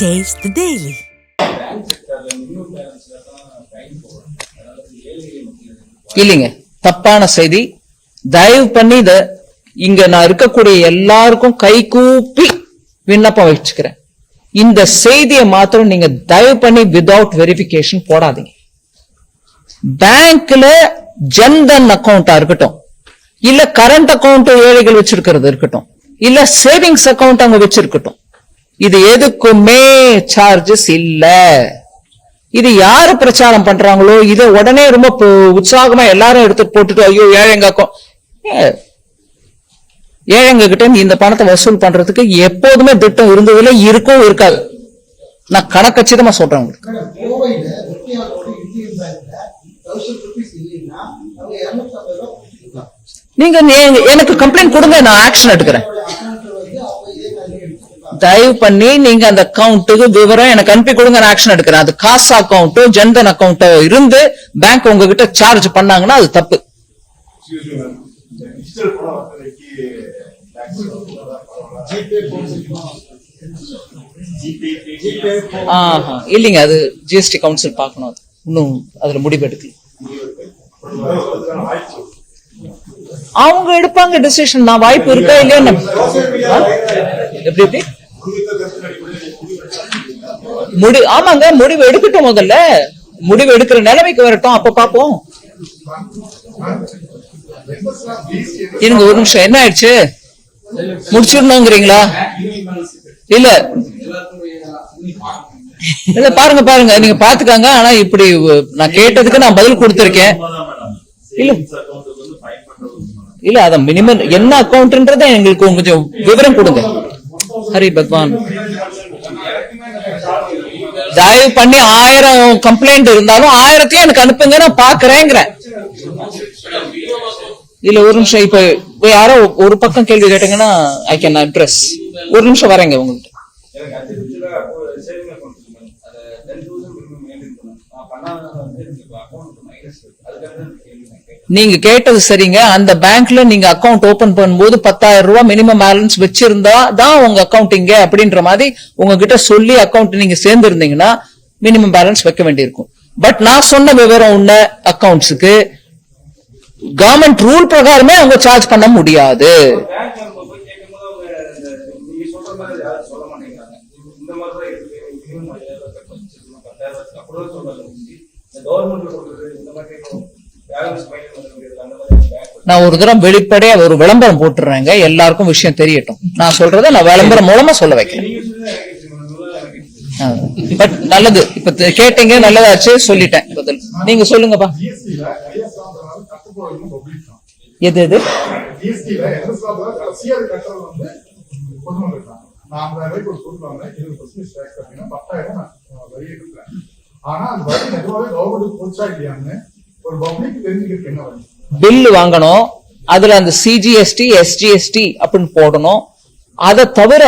Taste the இல்லைங்க. தப்பான செய்தி. தயவு பண்ணி இத இங்க நான் இருக்கக்கூடிய எல்லாருக்கும் கை கூப்பி விண்ணப்பம் வச்சுக்கிறேன். இந்த செய்தியை மாத்திரம் நீங்க தயவு பண்ணி விதவுட் வெரிபிகேஷன் போடாதீங்க. பேங்க்ல ஜன்தன் அக்கவுண்டா இருக்கட்டும். இல்ல கரண்ட் அக்கௌண்ட் ஏழைகள் வச்சிருக்கிறது இருக்கட்டும். இல்ல சேவிங்ஸ் அக்கவுண்ட் அங்க வச்சிருக்கட்டும். இது எதுக்குமே சார்ஜஸ் இல்ல. இது யாரு பிரச்சாரம் பண்றாங்களோ இத உடனே ரொம்ப உற்சாகமா எல்லாரும் எடுத்து போட்டுட்டு ஐயோ ஏழைங்க account- ஏ, ஏழைங்க கிட்ட இருந்து இந்த பணத்தை வசூல் பண்றதுக்கு எப்போதுமே திட்டம் இருந்ததுல இருக்கும் இருக்காது. நான் கணக்கச்சிதமா சொல்றேன் உங்களுக்கு. நீங்க- எனக்கு கம்ப்ளைண்ட் கொடுங்க நான் ஆக்ஷன் எடுக்கிறேன் அக்கௌண்ட்ல வந்து அவங்க இதே மாதிரி எடுத்துருக்காங்க தயவு பண்ணி நீங்க அந்த அக்கவுண்ட்டுக்கு விவரம் எனக்கு அனுப்பி கொடுங்க நான் ஆக்ஷன் எடுக்கிறேன். அது காசு அக்கவுண்டோ ஜன்தன் அக்கவுண்டோ இருந்து பேங்க் உங்ககிட்ட சார்ஜ் பண்ணாங்கன்னா அது தப்பு. இல்லைங்க அது ஜிஎஸ்டி கவுன்சில் பார்க்கணும். அது இன்னும் அதுல முடிவு எடுக்கல. அவங்க எடுப்பாங்க டிசிஷன் நான் வாய்ப்பு இருக்கா இல்லையா? எப்படி எப்படி? முடி ஆமாங்க முடிவு எடுக்கட்டும் முதல்ல. முடிவு எடுக்கிற நிலைமைக்கு வரட்டும் அப்ப பாப்போம். இருங்க ஒரு நிமிஷம் என்ன ஆயிடுச்சு? முடிச்சிடணுங்கிறீங்களா? இல்ல. இல்ல பாருங்க பாருங்க நீங்க பாத்துக்காங்க ஆனா இப்படி நான் கேட்டதுக்கு நான் பதில் கொடுத்திருக்கேன். இல்ல. இல்ல அத மினிமம் என்ன அக்கௌண்ட்ன்றத எங்களுக்கு கொஞ்சம் விவரம் கொடுங்க. ஹரி பகவான். தயவு பண்ணி ஆயிரம் கம்ப்ளைண்ட் இருந்தாலும் ஆயிரத்தையும் எனக்கு அனுப்புங்க நான் பாக்குறேங்கிறேன் இல்ல ஒரு நிமிஷம் இப்ப இப்ப யாரோ ஒரு பக்கம் கேள்வி கேட்டீங்கன்னா ஐ கேன் அட்ரஸ் ஒரு நிமிஷம் வரேங்க உங்கள்கிட்ட எனக்கு அர்ஜென்ட்ல சேவிங் அக்கௌண்ட் இருக்கு மேடம் அதை டென் தௌசண்ட் மினிமம் மெயின்டைன் பண்ணணும் நான் பண்ணாத வந்து எனக்கு அக்கௌண்ட் மைனஸ் இருக்கு அதுக்காக தான் இந்த கேள்வி நான் கேட்டேன் நீங்க கேட்டது சரிங்க. அந்த பேங்க்ல நீங்க அக்கவுண்ட் ஓபன் பண்ணும்போது பத்தாயிரம் ரூபாய் மினிமம் பேலன்ஸ் வச்சிருந்தா தான் உங்க அக்கவுண்ட் இங்க அப்படின்ற மாதிரி உங்ககிட்ட சொல்லி அக்கவுண்ட் நீங்க சேர்ந்திருந்தீங்கன்னா மினிமம் பேலன்ஸ் வைக்க வேண்டியிருக்கும். பட் நான் சொன்ன விவரம் உள்ள அக்கவுண்ட்ஸுக்கு கவர்மெண்ட் ரூல் பிரகாரமே அவங்க சார்ஜ் பண்ண முடியாது. பேங்க் நான் ஒரு தடவை வெளிப்படையா ஒரு விளம்பரம் போட்டுறேங்க. எல்லாருக்கும் விஷயம் தெரியட்டும். நான் சொல்றதை நான் விளம்பரம் மூலமா சொல்ல வைக்கிறேன். பட் நல்லது. இப்ப கேட்டீங்க நல்லதாச்சு சொல்லிட்டேன். பதில். நீங்க சொல்லுங்கப்பா. எது எது? அது வரி ஆனா அந்த வரி கவர்மெண்ட் போச்சா இல்லையான்னு ஒரு பப்ளிக் தெரிஞ்சுக்கிறதுக்கு என்ன வழி? பில் வாங்கணும் அதுல அந்த சிஜிஎஸ்டி எஸ்ஜிஎஸ்டி அப்படின்னு போடணும். அதை தவிர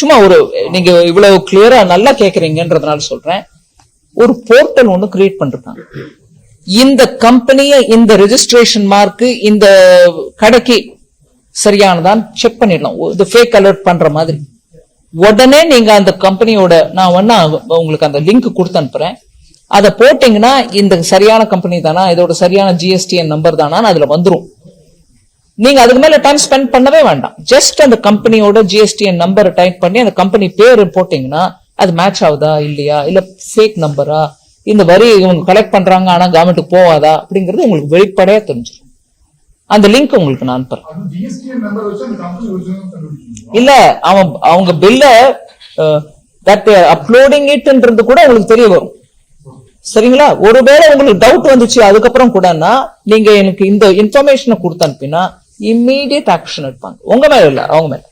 சும்மா ஒரு நீங்க இவ்வளவு கிளியரா நல்லா கேக்குறீங்கன்றதுனால சொல்றேன். ஒரு போர்ட்டல் ஒண்ணு கிரியேட் பண்ணிருக்காங்க. இந்த கம்பெனியை இந்த ரெஜிஸ்ட்ரேஷன் மார்க்கு இந்த கடைக்கு சரியானதான் செக் பண்ணிடலாம் இது ஃபேக் அலர்ட் பண்ற மாதிரி. உடனே நீங்க அந்த கம்பெனியோட நான் வேணா உங்களுக்கு அந்த லிங்க் கொடுத்து அனுப்புறேன். அதை போட்டீங்கன்னா இந்த சரியான கம்பெனி தானா? இதோட சரியான ஜிஎஸ்டிஎன் நம்பர் தானா அதுல வந்துரும். நீங்க அதுக்கு மேல டைம் ஸ்பெண்ட் பண்ணவே வேண்டாம். ஜஸ்ட் அந்த கம்பெனியோட ஜிஎஸ்டிஎன் நம்பரை டைப் பண்ணி அந்த கம்பெனி பேர் போட்டீங்கன்னா அது மேட்ச் ஆகுதா? இல்லையா? இல்ல ஃபேக் நம்பரா இந்த வரி இவங்க கலெக்ட் பண்றாங்க ஆனா கவர்மெண்ட்டுக்கு போவாதா? அப்படிங்கிறது உங்களுக்கு வெளிப்படையா தெரிஞ்சிடும் அந்த லிங்க் உங்களுக்கு நான் அனுப்புறேன் இல்ல அவன் அவங்க பில்ல தட் அப்லோடிங் இட்ன்றது கூட உங்களுக்கு தெரிய வரும். சரிங்களா? ஒருவேளை உங்களுக்கு டவுட் வந்துச்சு அதுக்கப்புறம் கூடனா நீங்க எனக்கு இந்த இன்ஃபர்மேஷனை கொடுத்து அனுப்பினா இம்மீடியட் ஆக்ஷன் எடுப்பாங்க. உங்க மேல இல்ல அவங்க மேல.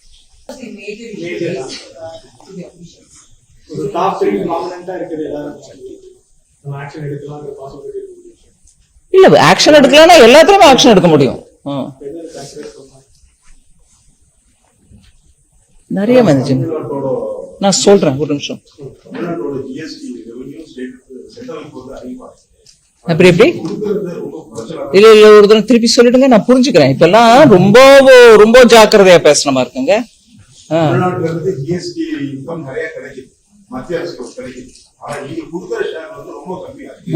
இல்ல ஆக்ஷன் எடுக்கலன்னா எல்லாத்துலயுமே ஆக்ஷன் எடுக்க முடியும். நிறைய வந்துச்சு நான் சொல்றேன் ஒரு நிமிஷம். அப்படி எப்படி? இல்ல இல்ல ஒரு தடவை திருப்பி சொல்லிடுங்க நான் புரிஞ்சுக்கிறேன். இப்பெல்லாம் ரொம்ப ரொம்ப ஜாக்கிரதையா பேசுற மாதிரி இருக்குங்க.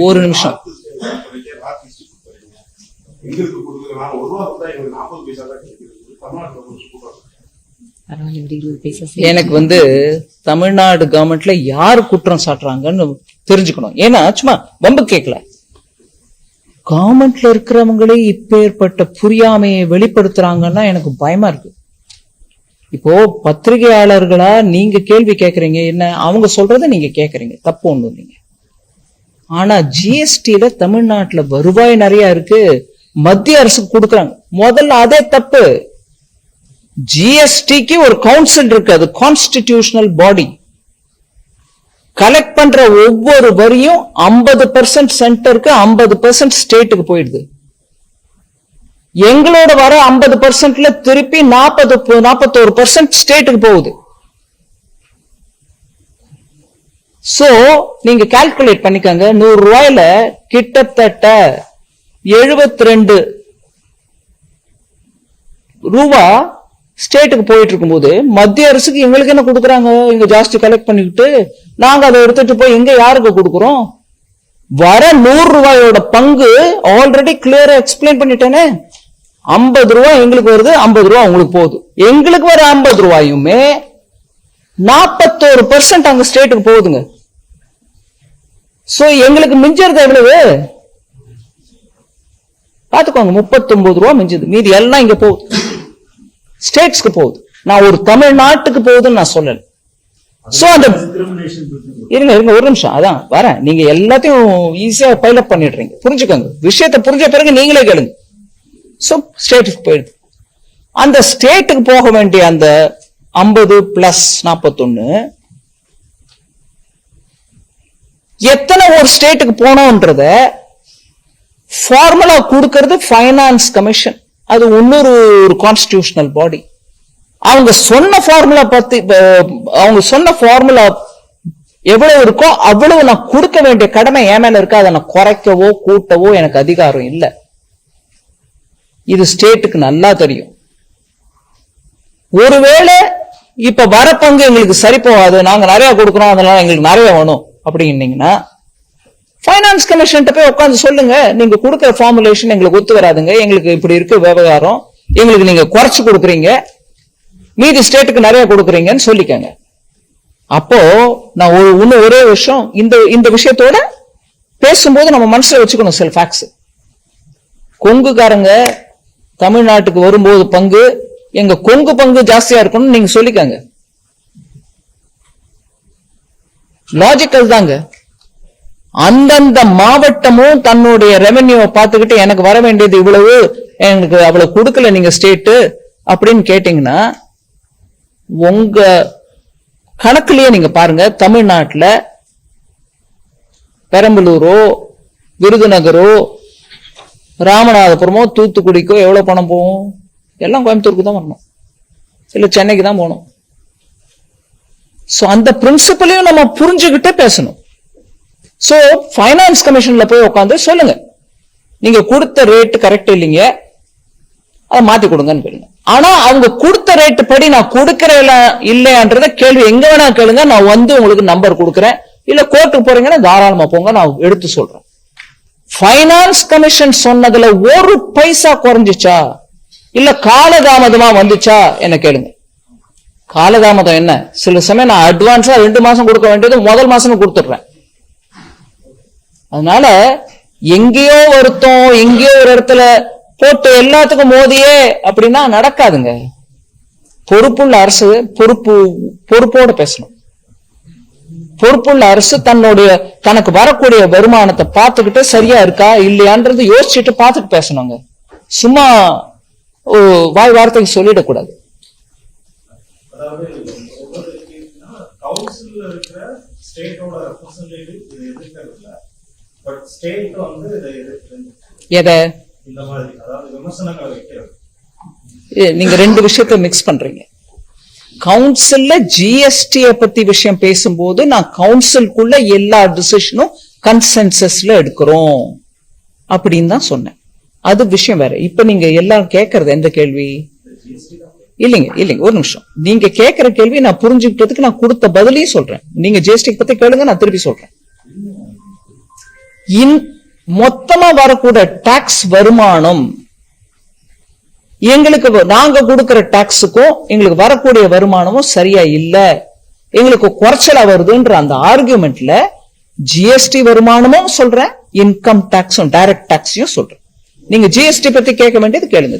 ஒரு நிமிஷம். எங்களுக்கு கொடுக்குற நாற்பது பைசா தான் தமிழ்நாட்டுல கொஞ்சம் கொடுக்குறாங்க பரவாயில்ல ஒரு இருபது பைசா சேர்த்து. எனக்கு வந்து தமிழ்நாடு கவர்மெண்ட்ல யார் குற்றம் சாட்டுறாங்கன்னு தெரிஞ்சுக்கணும். ஏன்னா சும்மா வம்பு கேட்கல கவர்மெண்ட்ல இருக்கிறவங்களே இப்பேற்பட்ட புரியாமையை வெளிப்படுத்துறாங்கன்னா எனக்கு பயமா இருக்கு. இப்போ பத்திரிகையாளர்களா நீங்க கேள்வி கேட்கறீங்க என்ன அவங்க சொல்றத நீங்க கேட்கறீங்க தப்பு ஒண்ணு நீங்க ஆனா ஜிஎஸ்டியில தமிழ்நாட்டுல வருவாய் நிறைய இருக்கு மத்திய அரசுக்கு கொடுக்குறாங்க. முதல்ல அதே தப்பு. ஜிஎஸ்டிக்கு ஒரு கவுன்சில் இருக்கு அது கான்ஸ்டிடியூஷனல் பாடி கலெக்ட் பண்ற ஒவ்வொரு வரியும் ஐம்பது பெர்சென்ட் சென்டருக்கு ஐம்பது பெர்சென்ட் ஸ்டேட்டுக்கு போயிடுது. எங்களோட வர ஐம்பது பெர்சென்ட்ல திருப்பி நாற்பது நாற்பத்தோரு பெர்சென்ட் ஸ்டேட்டுக்கு போகுது. சோ நீங்க கால்குலேட் பண்ணிக்கோங்க. நூறு ரூபாயில கிட்டத்தட்ட எழுபத்தி ரெண்டு ரூபா ஸ்டேட்டுக்கு போயிட்டு இருக்கும்போது மத்திய அரசுக்கு எங்களுக்கு என்ன கொடுக்குறாங்க? இங்க ஜாஸ்தி கலெக்ட் பண்ணிக்கிட்டு நாங்க அதை எடுத்துட்டு போய் எங்க யாருக்கு கொடுக்குறோம்? வர நூறு ரூபாயோட பங்கு ஆல்ரெடி கிளியரா எக்ஸ்பிளைன் பண்ணிட்டேனே. ஐம்பது ரூபாய் எங்களுக்கு வருது ஐம்பது ரூபாய் உங்களுக்கு போகுது. எங்களுக்கு வர ஐம்பது ரூபாயுமே நாற்பத்தோரு பெர்சன்ட் அங்க ஸ்டேட்டுக்கு போகுதுங்க. சோ எங்களுக்கு மிஞ்சறது எவ்வளவு? பாத்துக்கோங்க முப்பத்தொன்பது ரூபா மிஞ்சது. மீதி எல்லாம் இங்க போகுது. ஸ்டேட்ஸ்க்கு போகுது. நான் ஒரு தமிழ்நாட்டுக்கு போகுதுன்னு நான் சொல்லல. சோ அந்த இருங்க இருங்க ஒரு நிமிஷம். அதான் வரேன். நீங்க எல்லாத்தையும் ஈஸியா பைலப் பண்ணிடுறீங்க. புரிஞ்சுக்கோங்க. விஷயத்தை புரிஞ்ச பிறகு நீங்களே கேளுங்க. சோ ஸ்டேட்டுக்கு போயிடுது. அந்த ஸ்டேட்டுக்கு போக வேண்டிய அந்த ஐம்பது பிளஸ் நாற்பத்தொன்னு எத்தனை ஒரு ஸ்டேட்டுக்கு போனோன்றத ஃபார்முலா கொடுக்கிறது ஃபைனான்ஸ் கமிஷன் அது இன்னொரு ஒரு கான்ஸ்டியூஷனல் பாடி அவங்க சொன்ன ஃபார்முலா பத்தி அவங்க சொன்ன ஃபார்முலா எவ்வளவு இருக்கோ அவ்வளவு நான் கொடுக்க வேண்டிய கடமை ஏன் மேல இருக்கு. அதை நான் குறைக்கவோ கூட்டவோ எனக்கு அதிகாரம் இல்லை. இது ஸ்டேட்டுக்கு நல்லா தெரியும். ஒருவேளை இப்ப வர பங்கு எங்களுக்கு சரி போகாது. நாங்க நிறைய கொடுக்குறோம். அதனால எங்களுக்கு நிறைய வேணும். அப்படின்னீங்கன்னா ஃபைனான்ஸ் கமிஷன் போய் உட்காந்து சொல்லுங்க. நீங்க கொடுக்குற ஃபார்முலேஷன் எங்களுக்கு ஒத்து வராதுங்க. எங்களுக்கு இப்படி இருக்கு விவகாரம். எங்களுக்கு நீங்க குறைச்சு கொடுக்குறீங்க. மீதி ஸ்டேட்டுக்கு நிறைய கொடுக்குறீங்கன்னு சொல்லிக்கங்க. அப்போ நான் ஒரு இன்னும் ஒரே விஷயம். இந்த இந்த விஷயத்தோட பேசும்போது நம்ம மனசுல வச்சுக்கணும் சில ஃபேக்ட்ஸ் கொங்குக்காரங்க தமிழ்நாட்டுக்கு வரும்போது பங்கு எங்க கொங்கு பங்கு ஜாஸ்தியா இருக்கணும்னு நீங்க சொல்லிக்கங்க. லாஜிக்கல் தாங்க. அந்தந்த மாவட்டமும் தன்னுடைய ரெவென்யூவை பார்த்துக்கிட்டு எனக்கு வர வேண்டியது இவ்வளவு எனக்கு அவ்வளவு கொடுக்கல நீங்க ஸ்டேட்டு அப்படின்னு கேட்டீங்கன்னா உங்க கணக்குலயே நீங்க பாருங்க தமிழ்நாட்டில் பெரம்பலூரோ விருதுநகரோ ராமநாதபுரமோ தூத்துக்குடிக்கோ எவ்வளவு பணம் போகும்? எல்லாம் கோயம்புத்தூருக்கு தான் வரணும். இல்ல சென்னைக்கு தான் போகணும். ஸோ அந்த பிரின்சிபலையும் நம்ம புரிஞ்சுக்கிட்டே பேசணும். சோ ஃபைனான்ஸ் கமிஷன்ல போய் உட்காந்து சொல்லுங்க. நீங்க கொடுத்த ரேட் கரெக்ட் இல்லைங்க. அதை மாத்தி கொடுங்கன்னு கேளுங்க ஆனா அவங்க கொடுத்த ரேட்டு படி நான் கொடுக்கறேன் இல்லையான்றத கேள்வி எங்க வேணா கேளுங்க. நான் வந்து உங்களுக்கு நம்பர் கொடுக்குறேன். இல்ல கோர்ட்டுக்கு போறீங்கன்னா தாராளமா போங்க. நான் எடுத்து சொல்றேன். ஃபைனான்ஸ் கமிஷன் சொன்னதுல ஒரு பைசா குறைஞ்சிச்சா? இல்ல காலதாமதமா வந்துச்சா? என்ன கேளுங்க. காலதாமதம் என்ன? சில சமயம் நான் அட்வான்ஸா ரெண்டு மாசம் கொடுக்க வேண்டியது முதல் மாசம் கொடுத்துடுறேன். அதனால எங்கேயோ ஒருத்தம் எங்கேயோ ஒரு இடத்துல போட்டு எல்லாத்துக்கும் மோதியே அப்படின்னா நடக்காதுங்க. பொறுப்புள்ள அரசு பொறுப்பு பொறுப்போட பேசணும். பொறுப்புள்ள அரசு தன்னுடைய தனக்கு வரக்கூடிய வருமானத்தை பார்த்துக்கிட்டு சரியா இருக்கா இல்லையான்றது யோசிச்சுட்டு பார்த்துட்டு பேசணுங்க. சும்மா ஓ, வாய் வார்த்தைக்கு சொல்லிடக்கூடாது. அதாவது இருக்கிற ஸ்டேட்டோட ரெப்ரசன்டேட்டிவ் எதிர்க்கிறது பட் ஸ்டேட் வந்து இதை எதிர்க்கிறது எதை? இந்த மாதிரி அதாவது விமர்சனங்களை வைக்கிறது. ஏ, நீங்க ரெண்டு விஷயத்த மிக்ஸ் பண்றீங்க. கவுன்சில்ல ஜிஎஸ்டிய பத்தி விஷயம் பேசும்போது நான் கவுன்சிலுக்குள்ள எல்லா டிசிஷனும் கன்சென்சஸ்ல எடுக்கிறோம். அப்படின்னு தான் சொன்னேன். அது விஷயம் வேற. இப்ப நீங்க எல்லாம் கேட்கறது எந்த கேள்வி? இல்லைங்க இல்லைங்க ஒரு நிமிஷம். நீங்க கேக்குற கேள்வி நான் புரிஞ்சுக்கிட்டதுக்கு நான் கொடுத்த பதிலையும் சொல்றேன். நீங்க ஜிஎஸ்டி பத்தி கேளுங்க நான் திருப்பி சொல்றேன். இன் மொத்தமா வரக்கூடிய டாக்ஸ் வருமானம். எங்களுக்கு நாங்க கொடுக்கிற டாக்ஸுக்கும் எங்களுக்கு வரக்கூடிய வருமானமும் சரியா இல்ல. எங்களுக்கு குறைச்சலா வருதுன்ற அந்த ஆர்குமெண்ட்ல ஜிஎஸ்டி வருமானமும் சொல்றேன் இன்கம் டாக்ஸும் டைரக்ட் டாக்ஸையும் சொல்றேன். நீங்க ஜிஎஸ்டி பத்தி கேட்க வேண்டியது கேளுங்க.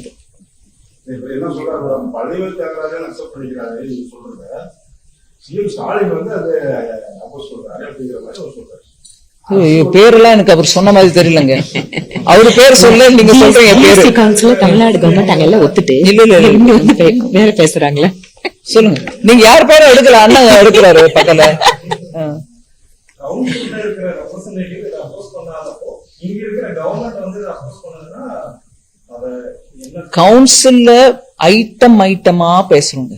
ஸ்டாலின் வந்து அது சொல்றாரு அப்படிங்கிற மாதிரி சொல்றாரு. பேரெல்லாம் எனக்கு அவர் சொன்ன மாதிரி தெரியலங்க. அவரு பேர் சொல்ல நீங்க சொல்றீங்க பேரு. கவுன்சில தமிழ்நாடு கவர்மெண்ட் அங்க எல்லாம் ஒத்துட்டு இல்ல, இல்ல, வேற பேசுறாங்களே. சொல்லுங்க. நீங்க யார் பேரும் எடுக்கல? அண்ணன் எடுக்கிறாரு பக்கத்துல. கவுன்சில்ல ஐட்டம் ஐட்டமா பேசுறோங்க.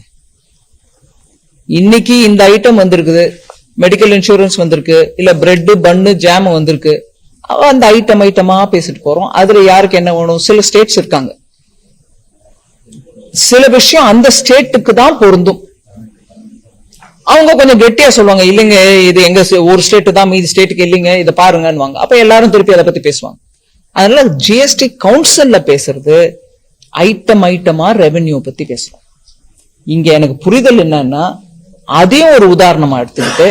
இன்னைக்கு இந்த ஐட்டம் வந்திருக்குது. மெடிக்கல் இன்சூரன்ஸ் வந்திருக்கு இல்ல பிரெட் பன்னு ஜாம் வந்திருக்கு. அந்த ஐட்டம் ஐட்டமா பேசிட்டு போறோம். அதுல யாருக்கு என்ன வேணும்? சில ஸ்டேட்ஸ் இருக்காங்க. சில விஷயம் அந்த ஸ்டேட்டுக்கு தான் பொருந்தும். அவங்க கொஞ்சம் கெட்டியா சொல்லுவாங்க இல்லைங்க இது எங்க ஒரு ஸ்டேட் தான் மீதி ஸ்டேட்டுக்கு இல்லைங்க இதை பாருங்கன்னு அப்ப எல்லாரும் திருப்பி அதை பத்தி பேசுவாங்க. அதனால ஜிஎஸ்டி கவுன்சில்ல பேசுறது ஐட்டம் ஐட்டமா ரெவென்யூ பத்தி பேசுறோம் இங்க எனக்கு புரிதல் என்னன்னா அதையும் ஒரு உதாரணமா எடுத்துக்கிட்டு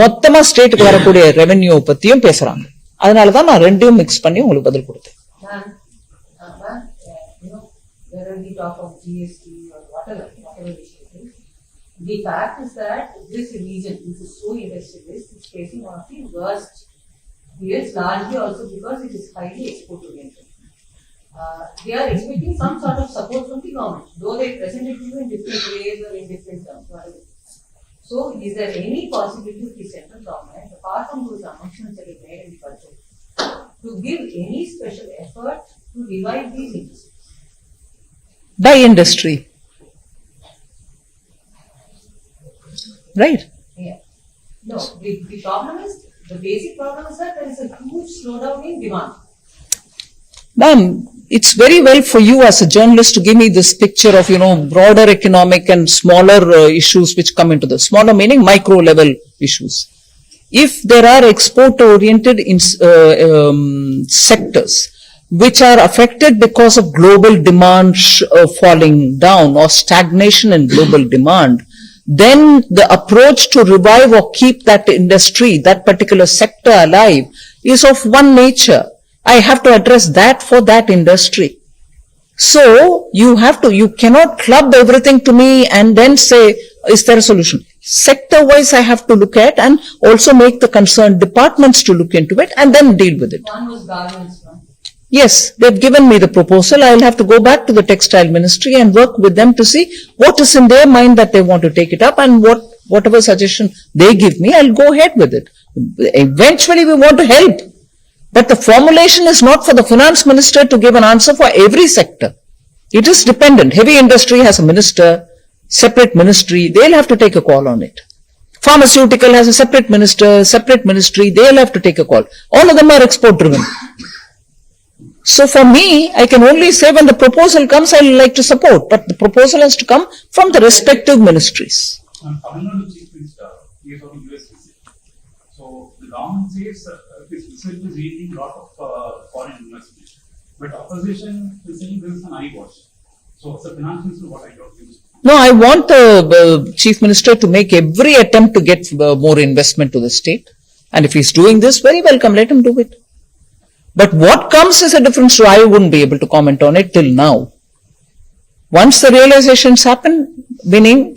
மொத்தமா ஸ்டேட்டுக்கு வரக்கூடிய ரெவென்யூ பத்தியும் பேசுறாங்க அதனாலதான் நான் ரெண்டையும் மிக்ஸ் பண்ணி உங்களுக்கு பதில் கொடுத்தேன் uh, the fact is that this region, which is so industrialist, is facing one of the worst years, largely also because it is highly export oriented. Uh, they are expecting some sort of support from the government, though they present it to you in different ways or in different terms, whatever. So is there any possibility of the central government, apart from those announcements that you made in budget, to give any special effort to revive these industries? by industry right Yeah. No, the, the problem is, the basic problem is that there is a huge slowdown in demand. Ma'am, it's very well for you as a journalist to give me this picture of, you know, broader economic and smaller uh, issues which come into the smaller meaning micro level issues. If there are export oriented uh, um, sectors which are affected because of global demand uh, falling down or stagnation in global demand, then the approach to revive or keep that industry, that particular sector alive is of one nature. I have to address that for that industry. So you have to, you cannot club everything to me and then say, is there a solution? Sector wise, I have to look at and also make the concerned departments to look into it and then deal with it. One was garments. Yes, they've given me the proposal. I'll have to go back to the textile ministry and work with them to see what is in their mind that they want to take it up and what, whatever suggestion they give me, I'll go ahead with it. Eventually, we want to help. But the formulation is not for the finance minister to give an answer for every sector. It is dependent. Heavy industry has a minister, separate ministry, they'll have to take a call on it. Pharmaceutical has a separate minister, separate ministry, they'll have to take a call. All of them are export driven. So for me, I can only say when the proposal comes, I will like to support, but the proposal has to come from the respective ministries. on Tamil Nadu Chief Minister, he is on US visit. So the government says uh, uh, his visit is yielding lot of uh, foreign investment. But opposition is saying this is an eyewash. So as a finance minister, what I don't think. No, I want the uh, chief minister to make every attempt to get uh, more investment to the state. And if he's doing this, very welcome, let him do it. But what comes is a different story. I wouldn't be able to comment on it till now. Once the realizations happen, meaning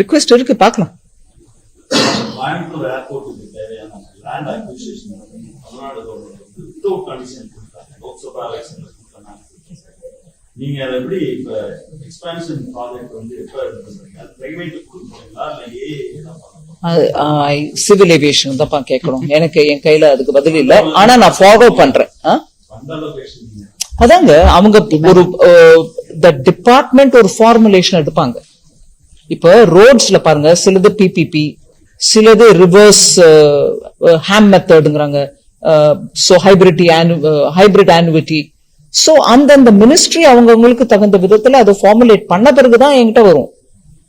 Request இருக்கு பார்க்கலாம். கோயம்புத்தூர் ஏர்போர்ட்டுக்கு தேவையான land acquisition Tamil Nadu government வந்து without condition கொடுத்தாங்க. லோக்சபா எலெக்ஷன்ல கொடுத்தாங்க நீங்க அதை எப்படி இப்ப எக்ஸ்பான்ஷன் ப்ராஜெக்ட் வந்து எப்ப எடுத்துக்கிறீங்க அது பிரைவேட் கொடுக்குறீங்களா? இல்ல ஏ தான் பண்ணணும்? சிவில் ஏவியேஷன் தான்ப்பா கேட்கணும் எனக்கு என் கையில அதுக்கு பதில் இல்ல. ஆனா நான் ஃபாலோ பண்றேன். அதாங்க அவங்க ஒரு த டிபார்ட்மெண்ட் ஒரு ஃபார்முலேஷன் எடுப்பாங்க. இப்ப ரோட்ஸ்ல பாருங்க சிலது பிபிபி சிலது ரிவர்ஸ் ஹேம் மெத்தடுங்கிறாங்க ஸோ ஹைபிரிட்டி ஹைபிரிட் ஆனுவிட்டி ஸோ அந்தந்த மினிஸ்ட்ரி அவங்கவுங்களுக்கு தகுந்த விதத்துல அதை ஃபார்முலேட் பண்ண பிறகு தான் என்கிட்ட வரும்.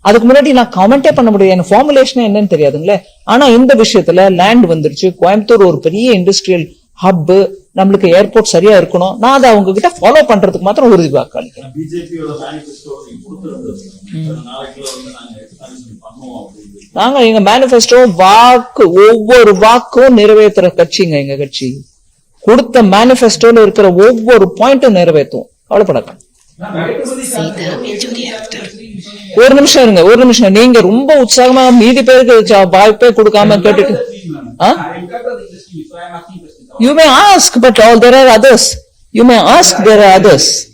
அதுக்கு முன்னாடி நான் கமெண்டே பண்ண முடியாது. எனக்கு ஃபார்முலேஷன் என்னன்னு தெரியாதுங்களே. ஆனா இந்த விஷயத்துல லேண்ட் வந்துருச்சு. கோயம்புத்தூர் ஒரு பெரிய இண்டஸ்ட்ரியல் ஹப் நம்மளுக்கு ஏர்போர்ட் சரியா இருக்கணும். நான் அதை அவங்க கிட்ட ஃபாலோ பண்றதுக்கு மாத்திரம் உறுதி வாக்கு அளிக்கிறேன் பிஜேபியோட மேனிஃபெஸ்டோ நீங்க எங்க மேனிஃபெஸ்டோ வாக்கு ஒவ்வொரு வாக்கும் நிறைவேற்றுற கட்சிங்க எங்க கட்சி. கொடுத்த மேனிஃபெஸ்டோல இருக்கிற ஒவ்வொரு பாயிண்ட்டும் நிறைவேற்றுவோம் கவலைப்படாத ஒரு நிமிஷம் இருங்க ஒரு நிமிஷம். நீங்க ரொம்ப உற்சாகமா மீதி பேருக்கு வாய்ப்பே கொடுக்காம கேட்டுட்டு? You may ask, but all there are others. You may ask, there are others.